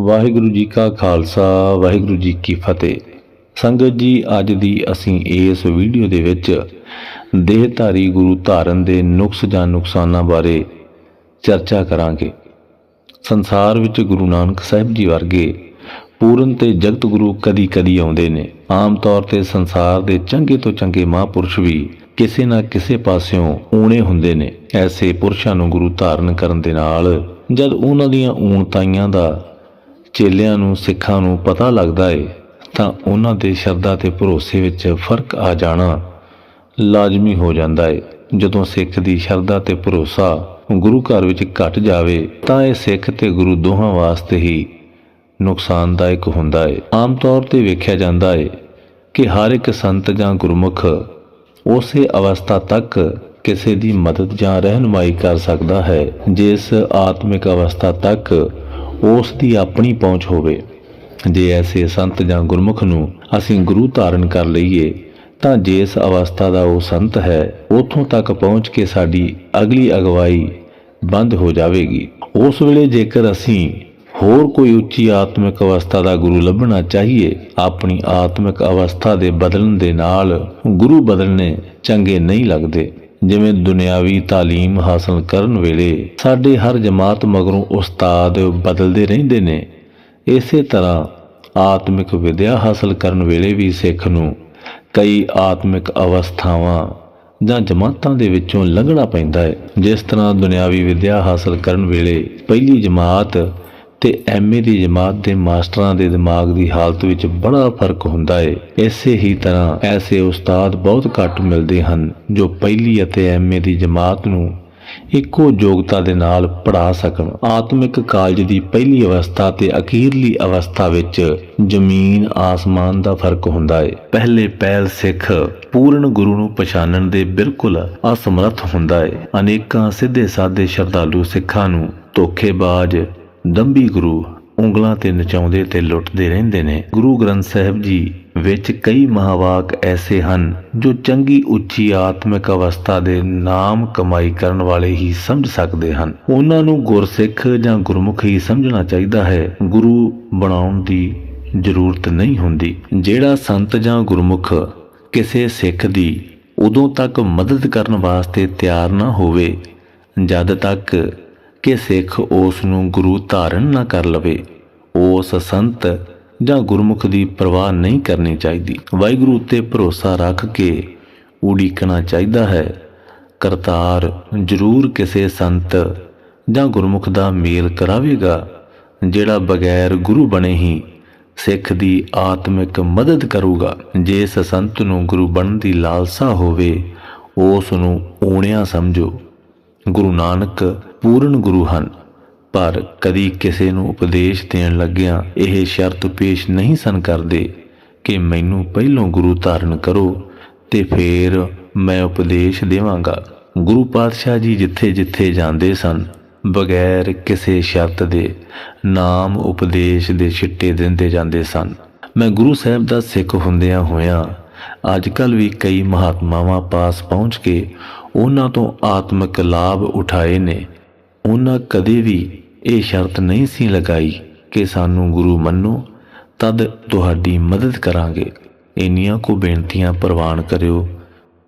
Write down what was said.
ਵਾਹਿਗੁਰੂ ਜੀ ਕਾ ਖਾਲਸਾ, ਵਾਹਿਗੁਰੂ ਜੀ ਕੀ ਫਤਿਹ। ਸੰਗਤ ਜੀ, ਅੱਜ ਦੀ ਅਸੀਂ ਇਸ ਵੀਡੀਓ ਦੇ ਵਿੱਚ ਦੇਹਧਾਰੀ ਗੁਰੂ ਧਾਰਨ ਦੇ ਨੁਕਸ ਜਾਂ ਨੁਕਸਾਨਾਂ ਬਾਰੇ ਚਰਚਾ ਕਰਾਂਗੇ। ਸੰਸਾਰ ਵਿੱਚ ਗੁਰੂ ਨਾਨਕ ਸਾਹਿਬ ਜੀ ਵਰਗੇ ਪੂਰਨ ਤੇ ਜਗਤ ਗੁਰੂ ਕਦੀ-ਕਦੀ ਆਉਂਦੇ ਨੇ। ਆਮ ਤੌਰ ਤੇ ਸੰਸਾਰ ਦੇ ਚੰਗੇ ਤੋਂ ਚੰਗੇ ਮਹਾਂਪੁਰਸ਼ ਵੀ ਕਿਸੇ ਨਾ ਕਿਸੇ ਪਾਸਿਓਂ ਊਣੇ ਹੁੰਦੇ ਨੇ। ਐਸੇ ਪੁਰਸ਼ਾਂ ਨੂੰ ਗੁਰੂ ਧਾਰਨ ਕਰਨ ਦੇ ਨਾਲ ਜਦ ਉਹਨਾਂ ਦੀਆਂ ਊਣਤਾਈਆਂ ਦਾ ਚੇਲਿਆਂ ਨੂੰ, ਸਿੱਖਾਂ ਨੂੰ ਪਤਾ ਲੱਗਦਾ ਏ, ਤਾਂ ਉਹਨਾਂ ਦੇ ਸ਼ਰਧਾ ਤੇ ਭਰੋਸੇ ਵਿੱਚ ਫ਼ਰਕ ਆ ਜਾਣਾ ਲਾਜ਼ਮੀ ਹੋ ਜਾਂਦਾ ਏ। ਜਦੋਂ ਸਿੱਖ ਦੀ ਸ਼ਰਧਾ ਤੇ ਭਰੋਸਾ ਗੁਰੂ ਘਰ ਵਿੱਚ ਘਟ ਜਾਵੇ, ਤਾਂ ਇਹ ਸਿੱਖ ਤੇ ਗੁਰੂ ਦੋਹਾਂ ਵਾਸਤੇ ਹੀ ਨੁਕਸਾਨਦਾਇਕ ਹੁੰਦਾ ਏ। ਆਮ ਤੌਰ ਤੇ ਵੇਖਿਆ ਜਾਂਦਾ ਏ ਕਿ ਹਰ ਇੱਕ ਸੰਤ ਜਾਂ ਗੁਰਮੁਖ ਉਸੇ ਅਵਸਥਾ ਤੱਕ ਕਿਸੇ ਦੀ ਮਦਦ ਜਾਂ ਰਹਿਨਮਾਈ ਕਰ ਸਕਦਾ ਹੈ, ਜਿਸ ਆਤਮਿਕ ਅਵਸਥਾ ਤੱਕ ਉਸ ਦੀ ਆਪਣੀ ਪਹੁੰਚ ਹੋਵੇ। ਜੇ ਐਸੇ ਸੰਤ ਜਾਂ ਗੁਰਮੁਖ ਨੂੰ ਅਸੀਂ ਗੁਰੂ ਧਾਰਨ ਕਰ ਲਈਏ, ਤਾਂ ਜਿਸ ਅਵਸਥਾ ਦਾ ਉਹ ਸੰਤ ਹੈ, ਉਥੋਂ ਤੱਕ ਪਹੁੰਚ ਕੇ ਸਾਡੀ ਅਗਲੀ ਅਗਵਾਈ ਬੰਦ ਹੋ ਜਾਵੇਗੀ। ਉਸ ਵੇਲੇ ਜੇਕਰ ਅਸੀਂ ਹੋਰ ਕੋਈ ਉੱਚੀ ਆਤਮਿਕ ਅਵਸਥਾ ਦਾ ਗੁਰੂ ਲੱਭਣਾ ਚਾਹੀਏ, ਆਪਣੀ ਆਤਮਿਕ ਅਵਸਥਾ ਦੇ ਬਦਲਣ ਦੇ ਨਾਲ ਗੁਰੂ ਬਦਲਣੇ ਚੰਗੇ ਨਹੀਂ ਲੱਗਦੇ। ਜਿਵੇਂ ਦੁਨਿਆਵੀ تعلیم ਹਾਸਲ ਕਰਨ ਵੇਲੇ ਸਾਡੇ ਹਰ ਜਮਾਤ ਮਗਰੋਂ ਉਸਤਾਦ ਬਦਲਦੇ ਰਹਿੰਦੇ ਨੇ ਇਸੇ ਤਰ੍ਹਾਂ ਆਤਮਿਕ ਵਿਦਿਆ ਹਾਸਲ ਕਰਨ ਵੇਲੇ ਵੀ ਸਿੱਖ ਨੂੰ ਕਈ ਆਤਮਿਕ ਅਵਸਥਾਵਾਂ ਜਾਂ ਜਮਾਤਾਂ ਦੇ ਵਿੱਚੋਂ ਲੰਘਣਾ ਪੈਂਦਾ ਹੈ ਜਿਸ ਤਰ੍ਹਾਂ ਦੁਨਿਆਵੀ ਵਿਦਿਆ ਹਾਸਲ ਕਰਨ ਵੇਲੇ ਪਹਿਲੀ ਜਮਾਤ ਤੇ ਐਮਏ ਦੀ ਜਮਾਤ ਦੇ ਮਾਸਟਰਾਂ ਦੇ ਦਿਮਾਗ ਦੀ ਹਾਲਤ ਵਿੱਚ ਬੜਾ ਫ਼ਰਕ ਹੁੰਦਾ ਹੈ ਇਸੇ ਹੀ ਤਰ੍ਹਾਂ ਐਸੇ ਉਸਤਾਦ ਬਹੁਤ ਘੱਟ ਮਿਲਦੇ ਹਨ ਜੋ ਪਹਿਲੀ ਅਤੇ ਐਮਏ ਦੀ ਜਮਾਤ ਨੂੰ ਇੱਕੋ ਯੋਗਤਾ ਦੇ ਨਾਲ ਪੜ੍ਹਾ ਸਕਣ। ਆਤਮਿਕ ਕਾਲਜ ਦੀ ਪਹਿਲੀ ਅਵਸਥਾ ਤੇ ਅਖੀਰਲੀ ਅਵਸਥਾ ਵਿੱਚ ਜ਼ਮੀਨ ਆਸਮਾਨ ਦਾ ਫ਼ਰਕ ਹੁੰਦਾ ਹੈ ਪਹਿਲੇ ਪਹਿਲ ਸਿੱਖ ਪੂਰਨ ਗੁਰੂ ਨੂੰ ਪਛਾਣਨ ਦੇ ਬਿਲਕੁਲ ਅਸਮਰੱਥ ਹੁੰਦਾ ਹੈ ਅਨੇਕਾਂ ਸਿੱਧੇ ਸਾਦੇ ਸ਼ਰਧਾਲੂ ਸਿੱਖਾਂ ਨੂੰ ਧੋਖੇਬਾਜ਼ ਦੰਭੀ ਗੁਰੂ ਉਂਗਲਾਂ ਤੇ ਨਚਾਉਂਦੇ ਤੇ ਲੁੱਟਦੇ ਰਹਿੰਦੇ ਨੇ। ਗੁਰੂ ਗ੍ਰੰਥ ਸਾਹਿਬ ਜੀ ਵਿੱਚ ਕਈ ਮਹਾਵਾਕ ਐਸੇ ਹਨ ਜੋ ਚੰਗੀ ਉੱਚੀ ਆਤਮਿਕ ਅਵਸਥਾ ਦੇ ਨਾਮ ਕਮਾਈ ਕਰਨ ਵਾਲੇ ਹੀ ਸਮਝ ਸਕਦੇ ਹਨ। ਉਹਨਾਂ ਨੂੰ ਗੁਰਸਿੱਖ ਜਾਂ ਗੁਰਮੁਖ ਹੀ ਸਮਝਣਾ ਚਾਹੀਦਾ ਹੈ। ਗੁਰੂ ਬਣਾਉਣ ਦੀ ਜ਼ਰੂਰਤ ਨਹੀਂ ਹੁੰਦੀ। ਜਿਹੜਾ ਸੰਤ ਜਾਂ ਗੁਰਮੁਖ ਕਿਸੇ ਸਿੱਖ ਦੀ ਉਦੋਂ ਤੱਕ ਮਦਦ ਕਰਨ ਵਾਸਤੇ ਤਿਆਰ ਨਾ ਹੋਵੇ, ਜਦ ਤੱਕ ਕਿ ਸਿੱਖ ਉਸ ਨੂੰ ਗੁਰੂ ਧਾਰਨ ਨਾ ਕਰ ਲਵੇ। ਉਸ ਸੰਤ ਜਾਂ ਗੁਰਮੁਖ ਦੀ ਪਰਵਾਹ ਨਹੀਂ ਕਰਨੀ ਚਾਹੀਦੀ। ਵਾਹਿਗੁਰੂ ਉੱਤੇ ਭਰੋਸਾ ਰੱਖ ਕੇ ਉਡੀਕਣਾ ਚਾਹੀਦਾ ਹੈ। ਕਰਤਾਰ ਜ਼ਰੂਰ ਕਿਸੇ ਸੰਤ ਜਾਂ ਗੁਰਮੁਖ ਦਾ ਮੇਲ ਕਰਾਵੇਗਾ, ਜਿਹੜਾ ਬਗੈਰ ਗੁਰੂ ਬਣੇ ਹੀ ਸਿੱਖ ਦੀ ਆਤਮਿਕ ਮਦਦ ਕਰੂਗਾ। ਜਿਸ ਸੰਤ ਨੂੰ ਗੁਰੂ ਬਣਨ ਦੀ ਲਾਲਸਾ ਹੋਵੇ, ਉਸ ਨੂੰ ਓਣਿਆ ਸਮਝੋ। ਗੁਰੂ ਨਾਨਕ ਪੂਰਨ ਗੁਰੂ ਹਨ। ਪਰ ਕਦੀ ਕਿਸੇ ਨੂੰ ਉਪਦੇਸ਼ ਦੇਣ ਲੱਗਿਆਂ ਇਹ ਸ਼ਰਤ ਪੇਸ਼ ਨਹੀਂ ਸਨ ਕਰਦੇ ਕਿ ਮੈਨੂੰ ਪਹਿਲੋਂ ਗੁਰੂ ਧਾਰਨ ਕਰੋ ਤੇ ਫੇਰ ਮੈਂ ਉਪਦੇਸ਼ ਦੇਵਾਂਗਾ। ਗੁਰੂ ਪਾਤਸ਼ਾਹ ਜੀ ਜਿੱਥੇ-ਜਿੱਥੇ ਜਾਂਦੇ ਸਨ, ਬਗੈਰ ਕਿਸੇ ਸ਼ਰਤ ਦੇ ਨਾਮ ਉਪਦੇਸ਼ ਦੇ ਛਿੱਟੇ ਦਿੰਦੇ ਜਾਂਦੇ ਸਨ। ਮੈਂ ਗੁਰੂ ਸਾਹਿਬ ਦਾ ਸਿੱਖ ਹੁੰਦਿਆਂ ਹੋਇਆਂ, ਅੱਜ ਕੱਲ ਵੀ ਕਈ ਮਹਾਤਮਾਵਾਂ ਪਾਸ ਪਹੁੰਚ ਕੇ ਉਹਨਾਂ ਤੋਂ ਆਤਮਿਕ ਲਾਭ ਉਠਾਏ ਨੇ। ਉਹਨਾਂ ਕਦੇ ਵੀ ਇਹ ਸ਼ਰਤ ਨਹੀਂ ਸੀ ਲਗਾਈ ਕਿ ਸਾਨੂੰ ਗੁਰੂ ਮੰਨੋ, ਤਦ ਤੁਹਾਡੀ ਮਦਦ ਕਰਾਂਗੇ। ਇੰਨੀਆਂ ਕੋ ਬੇਨਤੀਆਂ ਪ੍ਰਵਾਨ ਕਰਿਓ।